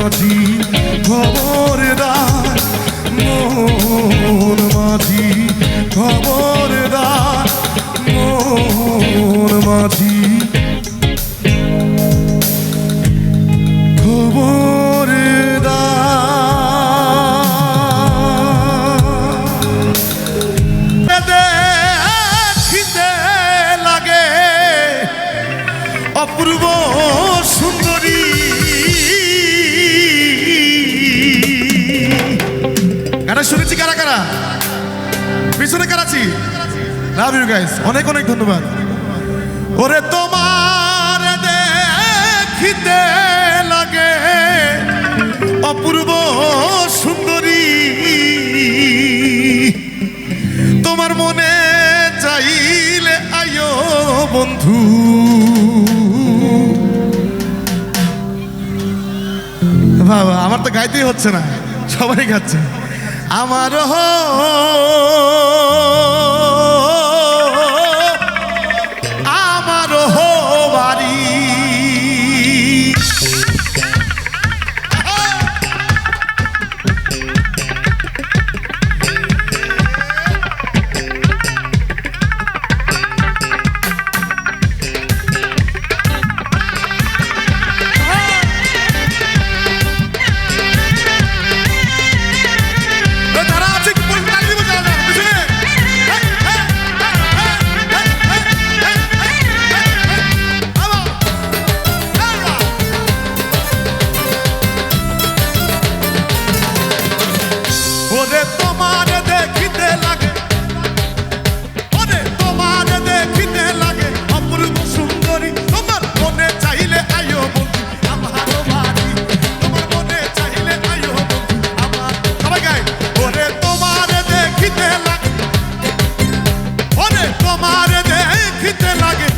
pode অনেক অনেক ধন্যবাদ। ওরে তোমার দেখিতে লাগে অপূর্ব সুন্দরী। তোমার মনে চাইলে আয়ো বন্ধু। বাবা, আমার তো গাইতেই হচ্ছে না, সবাই গাচ্ছে। আমার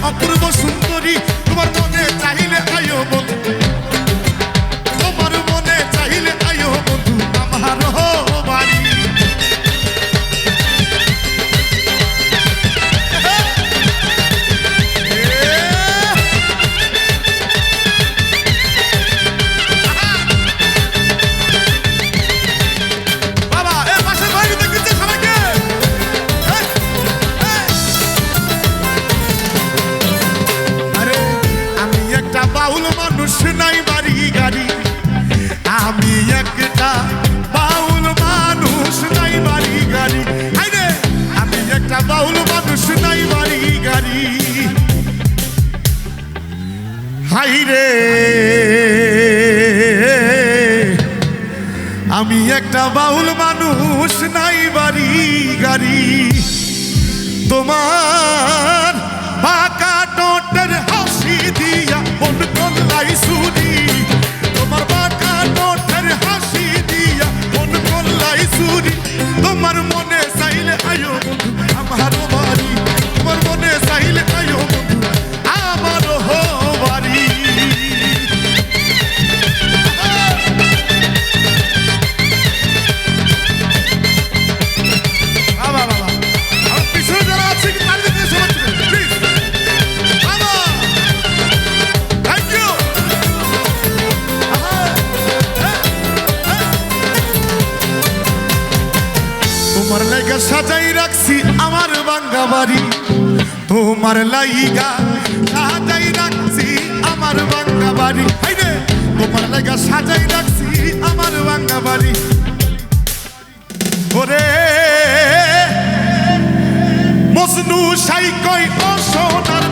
অপূর্ব সুন্দরী ভাইরে আমি একটা বাউল মানুষ, নাই বাড়ি, গাড়ি। তোমার বাঁকা টোটের হাসি দিয়া কোন লাই শুনি। বাঙ্গাবাড়ি। তোমার লাইগা সাজাই রাখছি আমার ভাঙ্গা বাড়ি তোমার লাইগা সাজাই রাখছি আমার বাঙ্গাবাড়ি। ওরে, মজনু সাই কই ও সোনার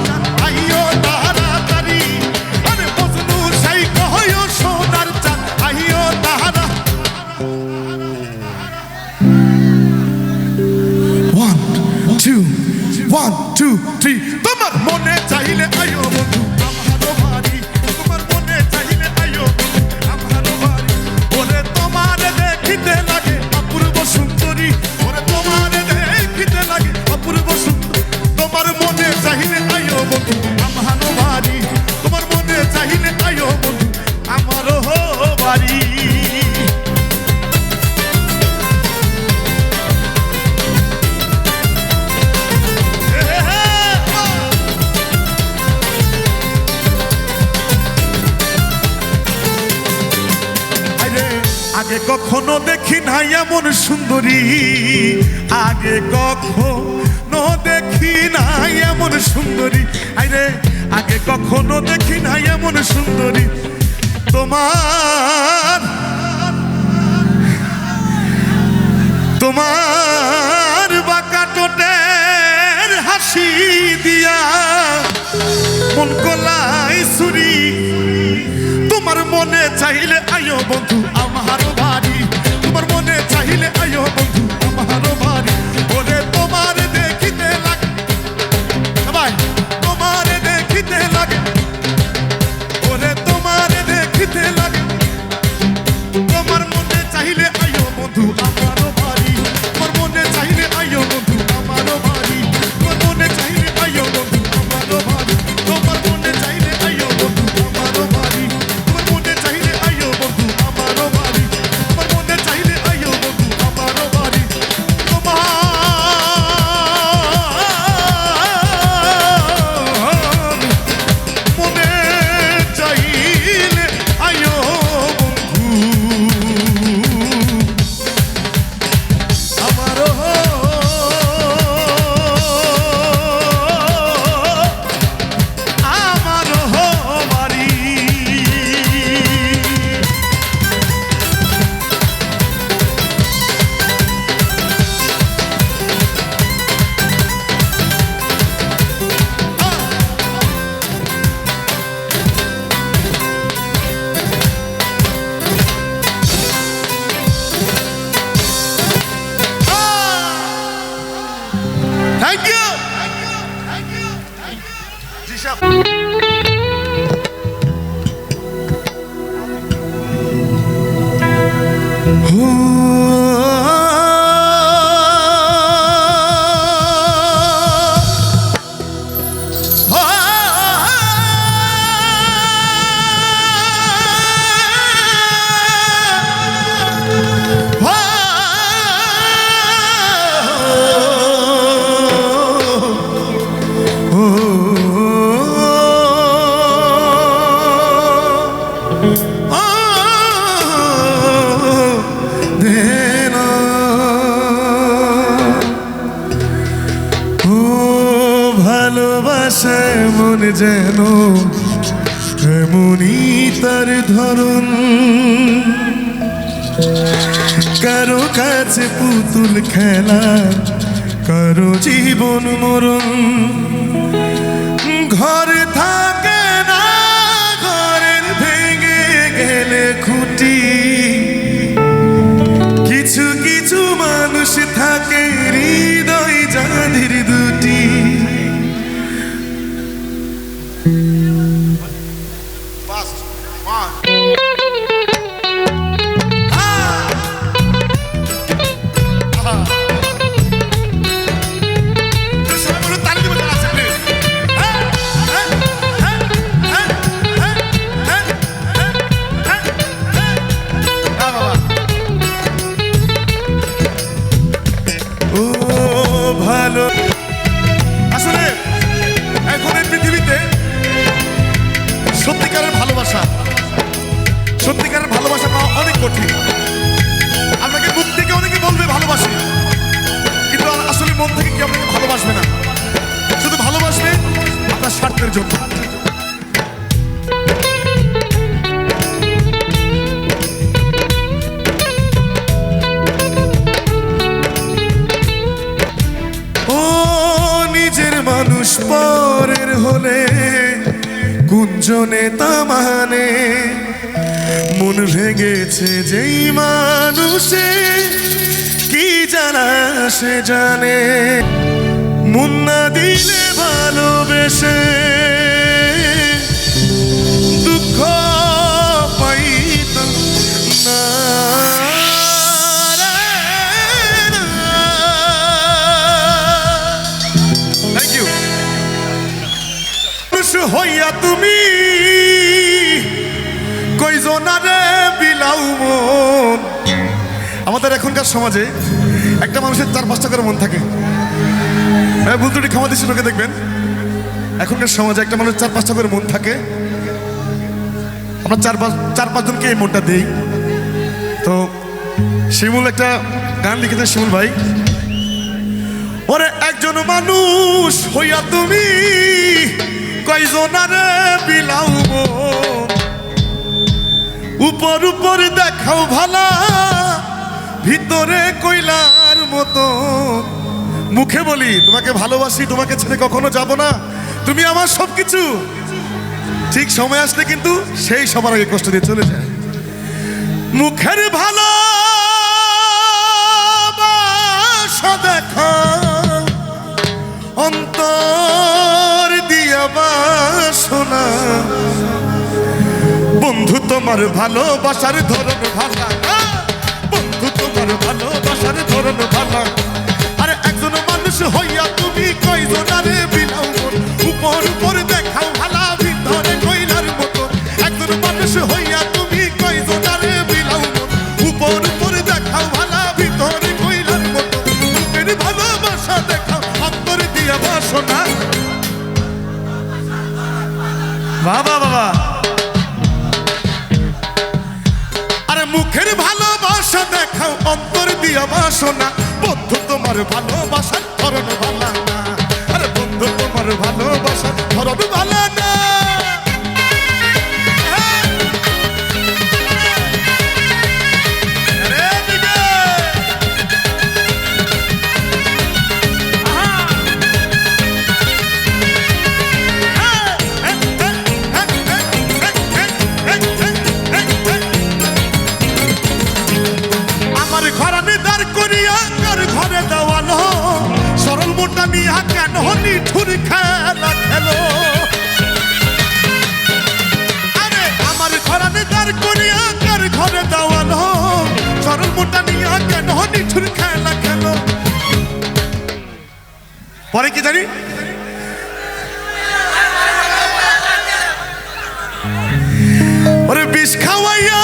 two, three, four. আগে কখনো দেখি নাই এমন সুন্দরী। আগে কখনো দেখি নাই এমন সুন্দরী। আরে আগে কখনো দেখি নাই এমন সুন্দরী। তোমার তোমার বাঁকা টোটের হাসি দিয়া মন কলাই সুরি তোমার মনে চাইলে আয়ো বন্ধু চাহিলে আয়ো বন্ধু। কারও জীবন মরণ ঘর থাকে স্বার্থের জন্য। নিজের মানুষ পরের হলে, গুঞ্জনে তামানে মন ভেঙেছে যেই মানুষে, কি জানা সে জানে? মুন্না দিলে ভালোবেসে দুঃখ পাইতাম না। হইয়া তুমি কইজনারে বিলাউ মন। আমাদের এখনকার সমাজে একটা মানুষের চার পাঁচটা করে মন থাকে। হ্যাঁ ত্রুটি ক্ষমা লোকে দেখবেন। এখনকার সমাজে একটা মানুষ চার, পাঁচটা করে মন থাকে। আমরা চার, পাঁচ, চার, পাঁচজনকে এই মনটা দিই। তো শিমুল একটা গান লিখেছে, শিমুল ভাই। ওরে, একজন মানুষ হইয়া তুমি কয়জনারে মন? উপর উপর দেখাও ভালা, ভিতরে কইলার মতো। মুখে বলি, তোমাকে ভালোবাসি, তোমাকে ছেড়ে কখনো যাব না। তুমি আমার সব কিছু ঠিক সময় আসলে কিন্তু সেই সবার আগে কষ্ট দিয়ে চলে যায়। মুখের ভালো দেখা, অন্তর দিয়া বন্ধু, তোমার ভালোবাসার ধরন ভালা বন্ধু, তোমার ভালোবাসার ধরন ভালা আরে, একজন মানুষ হইয়া তুমি কয়জনারে দিয়া বাসনা বন্ধু, তোমার ভালোবাসার ধরন ভালো না। আরে বন্ধু, তোমার ভালোবাসার ধরন ভালো না। কি জানি? বিষ খাওয়াইয়া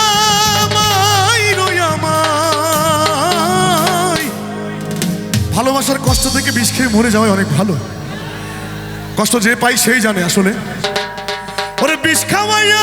ভালোবাসার কষ্ট থেকে বিষ খেয়ে মরে যাওয়াই অনেক ভালো। কষ্ট যে পাই সেই জানে আসলে। ওরে বিষ খাওয়াইয়া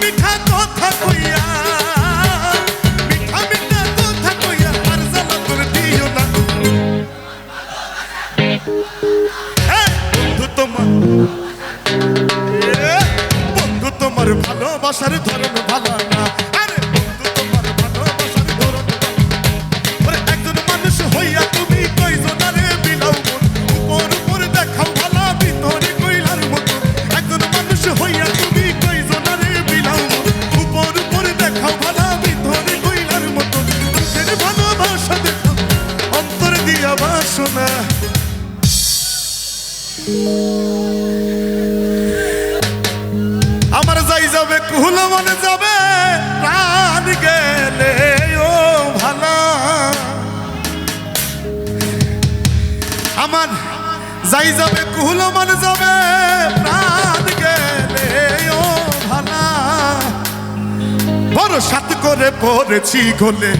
মিঠা কথা কইয়া, মিঠা মিঠা কথা কইয়া আর জ্বালা করে দিও না। বন্ধু তোমার বন্ধু তোমার ভালোবাসার ধরন ভালো। যাই যাবে কুহুল মন যাবে প্রাণ গেলে ও ভালা। বড় সাত করে পড়েছি গোলে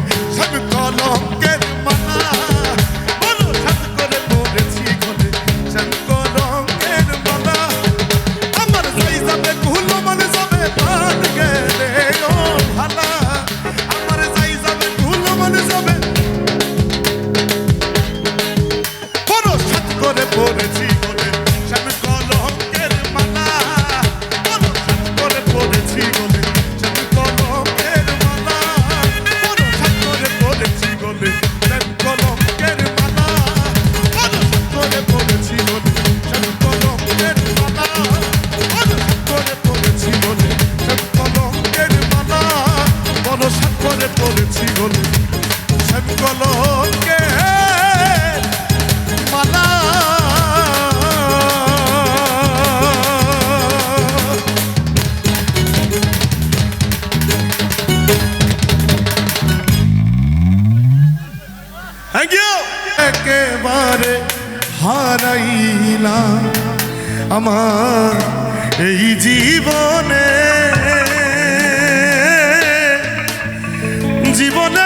হারাইলা আমার এই জীবনে। জীবনে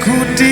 Goodie.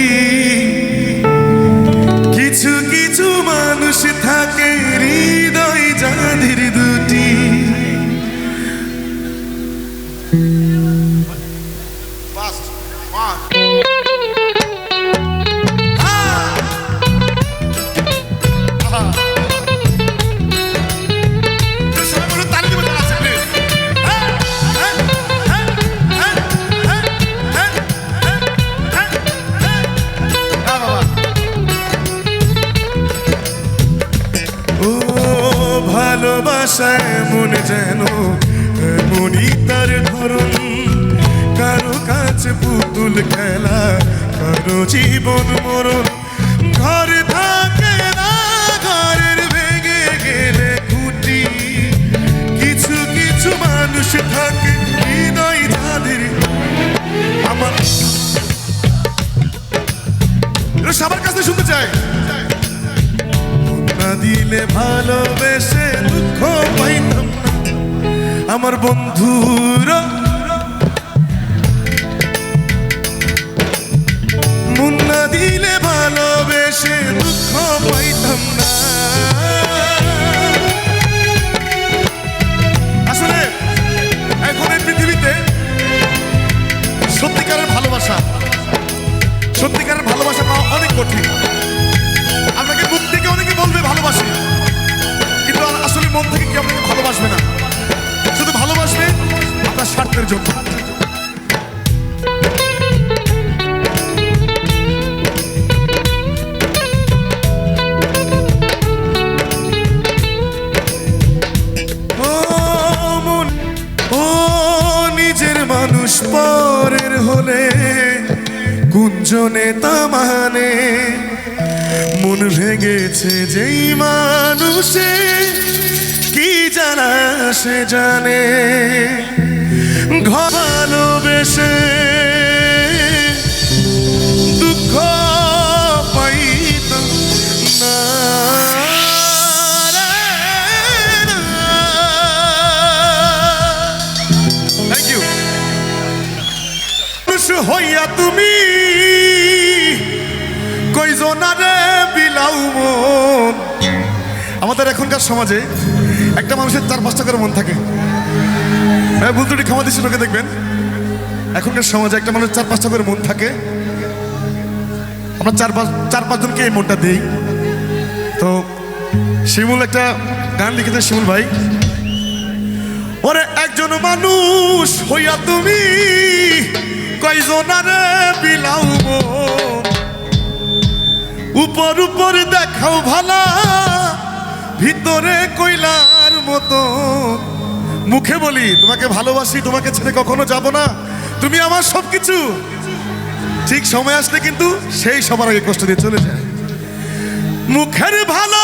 সেমন যেন এমনই তার ধরুন। কারও কাছে পুতুল খেলা, কারও জীবন মরণ। ঘর থাকে না, ঘরের ভেঙে গেলে খুঁটি। কিছু কিছু মানুষ থাকে হৃদয় তাদের। আমার সবার কাছে শুনতে চাই দিলে ভালোবেসে দুঃখ পাইতাম আমার বন্ধুর মুন্না দিলে ভালোবেসে দুঃখ পাই ভেঙেছে যেই মানুষে কি জানা সে জানে। থ্যাংক ইউ হইয়া তুমি আমাদের এখনকার সমাজে একটা মানুষের চার পাঁচটা করে মন থাকে। হ্যাঁ ভুল ক্ষমা দৃষ্টি লোকে দেখবেন। এখনকার সমাজে একটা মানুষ চার পাঁচটা করে মন থাকে। আমরা চার পাঁচ, চার পাঁচজনকে এই মনটা দিই। তো শিমুল একটা গান লিখেছে, শিমুল ভাই। ওরে, একজন মানুষ হইয়া তুমি কয়জনারে মন? উপর উপর দেখাও ভালা। ভিতরে কইলার মতো। মুখে বলি, তোমাকে ভালোবাসি, তোমাকে ছেড়ে কখনো যাব না। তুমি আমার সব কিছু ঠিক সময় আসলে কিন্তু সেই সবার আগে কষ্ট দিয়ে চলে যায়। মুখের ভালো